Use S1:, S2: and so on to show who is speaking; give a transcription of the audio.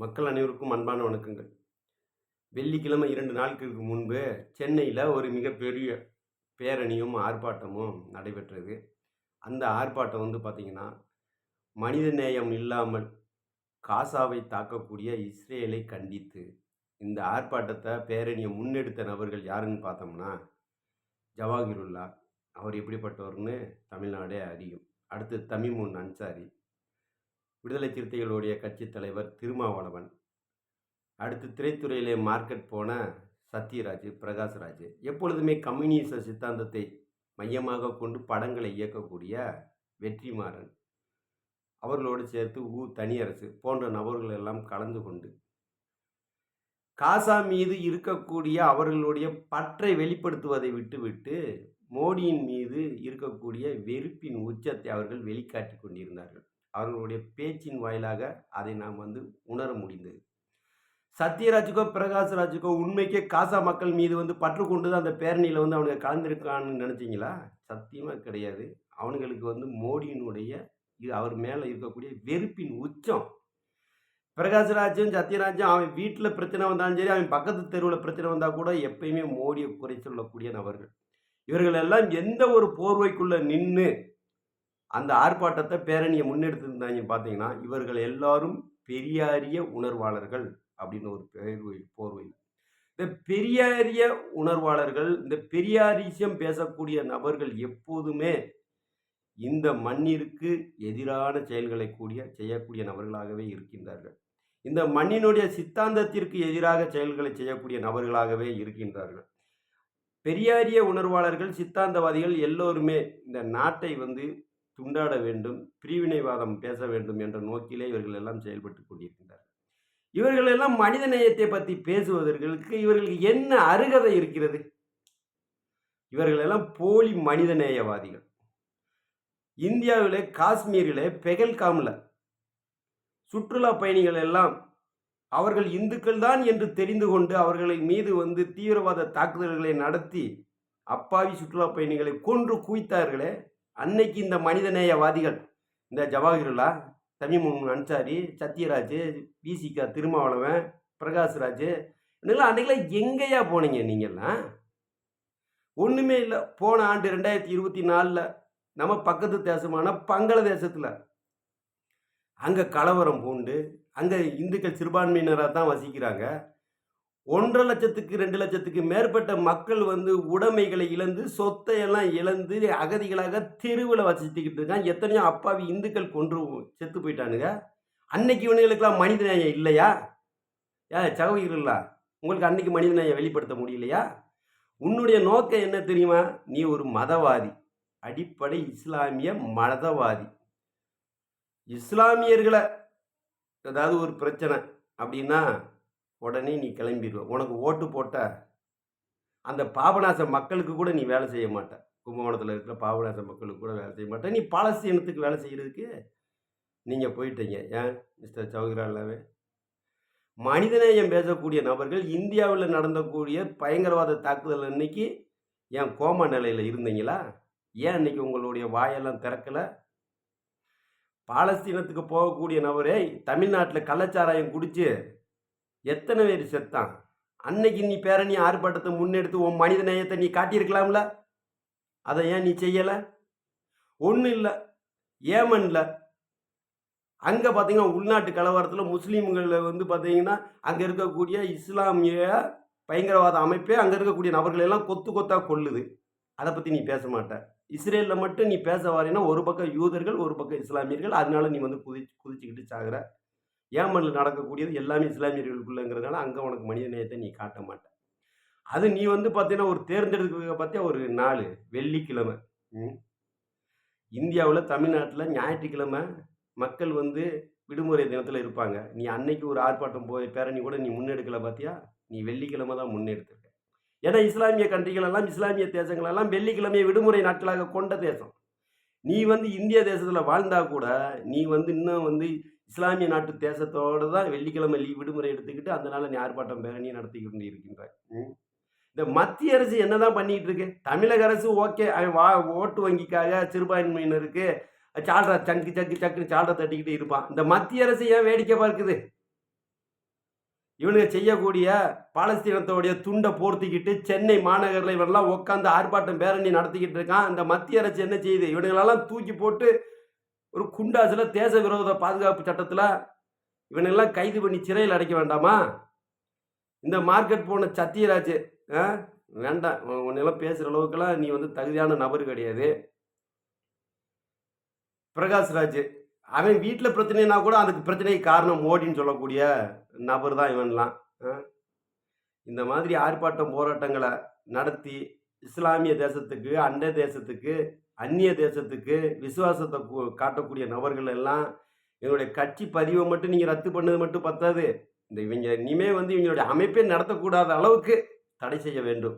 S1: மக்கள் அனைவருக்கும் அன்பான வணக்கங்கள். வெள்ளிக்கிழமை இரண்டு நாட்களுக்கு முன்பு சென்னையில் ஒரு மிகப்பெரிய பேரணியும் ஆர்ப்பாட்டமும் நடைபெற்றது. அந்த ஆர்ப்பாட்டம் வந்து பார்த்திங்கன்னா மனிதநேயம் இல்லாமல் காசாவை தாக்கக்கூடிய இஸ்ரேலை கண்டித்து இந்த ஆர்ப்பாட்டத்தை பேரணியை முன்னெடுத்த நபர்கள் யாருன்னு பார்த்தோம்னா ஜவாஹிருல்லா. அவர் எப்படிப்பட்டவர்னு தமிழ்நாடே அறியும். அடுத்து தமிமுன் அன்சாரி. விடுதலை சிறுத்தைகளுடைய கட்சித் தலைவர் திருமாவளவன். அடுத்து திரைத்துறையிலே மார்க்கெட் போன சத்யராஜ் பிரகாஷ்ராஜ். எப்பொழுதுமே கம்யூனிச சித்தாந்தத்தை மையமாக கொண்டு படங்களை இயக்கக்கூடிய வெற்றிமாறன். அவர்களோடு சேர்த்து ஊ தனியரசு போன்ற நபர்கள் எல்லாம் கலந்து கொண்டு காசா மீது இருக்கக்கூடிய அவர்களுடைய பற்றை வெளிப்படுத்துவதை விட்டுவிட்டு மோடியின் மீது இருக்கக்கூடிய வெறுப்பின் உச்சத்தை அவர்கள் வெளிக்காட்டி கொண்டிருந்தார்கள். அவர்களுடைய பேச்சின் வாயிலாக அதை நாம் வந்து உணர முடிந்தது. சத்யராஜுக்கோ பிரகாஷ்ராஜுக்கோ உண்மைக்கே காசா மக்கள் மீது வந்து பற்று கொண்டு தான் அந்த பேரணியில் வந்து அவனுங்க கலந்துருக்கான்னு நினச்சிங்களா? சத்தியமாக கிடையாது. அவனுங்களுக்கு வந்து மோடியினுடைய இது அவர் மேலே இருக்கக்கூடிய வெறுப்பின் உச்சம். பிரகாஷ்ராஜும் சத்யராஜும் அவன் வீட்டில் பிரச்சனை வந்தாலும் சரி அவன் பக்கத்து தெருவில் பிரச்சனை வந்தால் கூட எப்பயுமே மோடியை குறை சொல்லக்கூடிய நபர்கள் இவர்கள் எல்லாம் எந்த ஒரு போர்வைக்குள்ளே நின்று அந்த ஆர்ப்பாட்டத்தை பேரணியை முன்னெடுத்திருந்தாங்க பார்த்தீங்கன்னா இவர்கள் எல்லாரும் பெரியாரிய உணர்வாளர்கள் அப்படின்னு ஒரு பேர்வை போர்வையில் இந்த பெரியாரிய உணர்வாளர்கள் இந்த பெரியாரிசியம் பேசக்கூடிய நபர்கள் எப்போதுமே இந்த மண்ணிற்கு எதிரான செயல்களை கூடிய செய்யக்கூடிய நபர்களாகவே இருக்கின்றார்கள். இந்த மண்ணினுடைய சித்தாந்தத்திற்கு எதிராக செயல்களை செய்யக்கூடிய நபர்களாகவே இருக்கின்றார்கள். பெரியாரிய உணர்வாளர்கள் சித்தாந்தவாதிகள் எல்லோருமே இந்த நாட்டை வந்து துண்டாட வேண்டும் பிரிவினைவாதம் பேச வேண்டும் என்ற நோக்கிலே இவர்கள் எல்லாம் செயல்பட்டு கொண்டிருக்கின்றார்கள். இவர்கள் எல்லாம் மனித நேயத்தை பற்றி பேசுவதற்கு இவர்களுக்கு என்ன அருகதை இருக்கிறது? இவர்கள் எல்லாம் போலி மனித நேயவாதிகள். காஷ்மீரில் காஷ்மீரிலே பெகல்காமில் சுற்றுலா பயணிகள் எல்லாம் அவர்கள் இந்துக்கள் தான் என்று தெரிந்து கொண்டு அவர்களை மீது வந்து தீவிரவாத தாக்குதல்களை நடத்தி அப்பாவி சுற்றுலா பயணிகளை கொன்று குவித்தார்களே அன்னைக்கு இந்த மனிதநேயவாதிகள் இந்த ஜவாஹிருல்லா தமிமுன் அன்சாரி சத்யராஜ் பிசிகா திருமாவளவன் பிரகாஷ்ராஜ் இதெல்லாம் அன்றைக்கெல்லாம் எங்கேயா போனீங்க நீங்கள்லாம் ஒன்றுமே இல்லை. போன ஆண்டு ரெண்டாயிரத்தி இருபத்தி நாலில் நம்ம பக்கத்து தேசமான பங்களாதேசத்தில் அங்கே கலவரம் பூண்டு அங்கே இந்துக்கள் சிறுபான்மையினராக தான் வசிக்கிறாங்க. ஒன்றரை லட்சத்துக்கு ரெண்டு லட்சத்துக்கு மேற்பட்ட மக்கள் வந்து உடைமைகளை இழந்து சொத்தையெல்லாம் இழந்து அகதிகளாக தெருவில் வசித்துக்கிட்டு இருக்கான் எத்தனையோ அப்பாவி இந்துக்கள் கொன்று செத்து போயிட்டானுங்க. அன்னைக்கு இவனுங்களுக்கெல்லாம் மனித நேயம் இல்லையா? ஏ சகோதரர்களா உங்களுக்கு அன்னைக்கு மனித நேயம் வெளிப்படுத்த முடியலையா? உன்னுடைய நோக்கம் என்ன தெரியுமா? நீ ஒரு மதவாதி. அடிப்படை இஸ்லாமிய மதவாதி. இஸ்லாமியர்களை ஏதாவது ஒரு பிரச்சனை அப்படின்னா உடனே நீ கிளம்பிடுவ. உனக்கு ஓட்டு போட்ட அந்த பாபநாச மக்களுக்கு கூட நீ வேலை செய்ய மாட்ட. கும்பகோணத்தில் இருக்கிற பாபநாச மக்களுக்கு கூட வேலை செய்ய மாட்டேன் நீ பாலஸ்தீனத்துக்கு வேலை செய்கிறதுக்கு நீங்கள் போயிட்டீங்க. ஏன்? மிஸ்டர் சௌகராலாவே. மனிதநேயம் பேசக்கூடிய நபர்கள் இந்தியாவில் நடந்தக்கூடிய பயங்கரவாத தாக்குதல் அன்னைக்கு ஏன் கோமா நிலையில் இருந்தீங்களா? ஏன் அன்னைக்கு உங்களுடைய வாயெல்லாம் திறக்கலை? பாலஸ்தீனத்துக்கு போகக்கூடிய நபரே தமிழ்நாட்டில் கள்ளச்சாராயம் குடித்து எத்தனை பேர் செத்தான்? அன்னைக்கு நீ பேரணி ஆர்ப்பாட்டத்தை முன்னெடுத்து உன் மனித நேயத்தை நீ காட்டியிருக்கலாம்ல? அதை ஏன் நீ செய்யலை? ஒன்றும் இல்லை. ஏமனில். அங்கே பார்த்தீங்கன்னா உள்நாட்டு கலவரத்தில் முஸ்லீம்களில் வந்து பார்த்தீங்கன்னா அங்கே இருக்கக்கூடிய இஸ்லாமிய பயங்கரவாத அமைப்பே அங்கே இருக்கக்கூடிய நபர்கள் எல்லாம் கொத்து கொத்தாக கொள்ளுது அதை பற்றி நீ பேச மாட்டேன் இஸ்ரேலில் மட்டும் நீ பேச வாரினா ஒரு பக்கம் யூதர்கள் ஒரு பக்கம் இஸ்லாமியர்கள். அதனால நீ வந்து குதி குதிச்சுக்கிட்டு சாகிற. ஏமனில் நடக்கக்கூடியது எல்லாமே இஸ்லாமியர்களுக்குள்ளங்கிறதுனால அங்கே உனக்கு மனித நேயத்தை நீ காட்ட மாட்டேன் அது நீ வந்து பார்த்தீங்கன்னா ஒரு தேர்ந்தெடுக்க பார்த்தியா ஒரு நாள் வெள்ளிக்கிழமை. இந்தியாவில் தமிழ்நாட்டில் ஞாயிற்றுக்கிழமை மக்கள் வந்து விடுமுறை தினத்தில் இருப்பாங்க. நீ அன்னைக்கு ஒரு ஆர்ப்பாட்டம் போய் பேரணி கூட நீ முன்னெடுக்கலை பார்த்தியா நீ வெள்ளிக்கிழமை தான் முன்னெடுத்திருக்க. ஏன்னா இஸ்லாமிய கண்ட்ரிகள் எல்லாம் இஸ்லாமிய தேசங்கள் எல்லாம் வெள்ளிக்கிழமையை விடுமுறை நாட்களாக கொண்ட தேசம். நீ வந்து இந்திய தேசத்தில் வாழ்ந்தா கூட நீ வந்து இன்னும் வந்து இஸ்லாமிய நாட்டு தேசத்தோடு தான் வெள்ளிக்கிழமை லீவ் விடுமுறை எடுத்துக்கிட்டு அந்த நாளில் நீ ஆர்ப்பாட்டம் பேரணியை நடத்தி கொண்டு இந்த மத்திய அரசு என்னதான் பண்ணிட்டு இருக்கு? தமிழக அரசு ஓகே. அவன் வா ஓட்டு வங்கிக்காக சிறுபான்மையினருக்கு சால்ரா சங்கு சங்கு சக்குன்னு சால்ரா தட்டிக்கிட்டு இருப்பான். இந்த மத்திய அரசு ஏன் வேடிக்கை பார்க்குது? இவனுங்க செய்யக்கூடிய பாலஸ்தீனத்தோடைய துண்டை போர்த்திக்கிட்டு சென்னை மாநகரில் இவரெல்லாம் உட்காந்து ஆர்ப்பாட்டம் பேரணி நடத்திக்கிட்டு இருக்கான். அந்த மத்திய அரசு என்ன செய்யுது? இவனுங்களெல்லாம் தூக்கி போட்டு ஒரு குண்டாசில் தேச விரோத பாதுகாப்பு சட்டத்தில் இவனெல்லாம் கைது பண்ணி சிறையில் அடைக்க வேண்டாமா? இந்த மார்க்கெட் போன சத்தியராஜ் ஆ? வேண்டாம். உன்னெல்லாம் பேசுகிற அளவுக்குலாம் நீ வந்து தகுதியான நபர் கிடையாது. பிரகாஷ்ராஜ் அவன் வீட்டில் பிரச்சனைனா கூட அதுக்கு பிரச்சனைக்கு காரணம் மோடின்னு சொல்லக்கூடிய நபர் தான் இவன்லாம் ஆ? இந்த மாதிரி ஆர்ப்பாட்டம் போராட்டங்களை நடத்தி இஸ்லாமிய தேசத்துக்கு அண்டை தேசத்துக்கு அந்நிய தேசத்துக்கு விசுவாசத்தை காட்டக்கூடிய நபர்கள் எல்லாம் எங்களுடைய கட்சி பதிவை மட்டும் நீங்கள் ரத்து பண்ணது மட்டும் பத்தாது. இந்த இவங்க இனிமே வந்து இவங்களுடைய அமைப்பே நடத்தக்கூடாத அளவுக்கு தடை செய்ய வேண்டும்.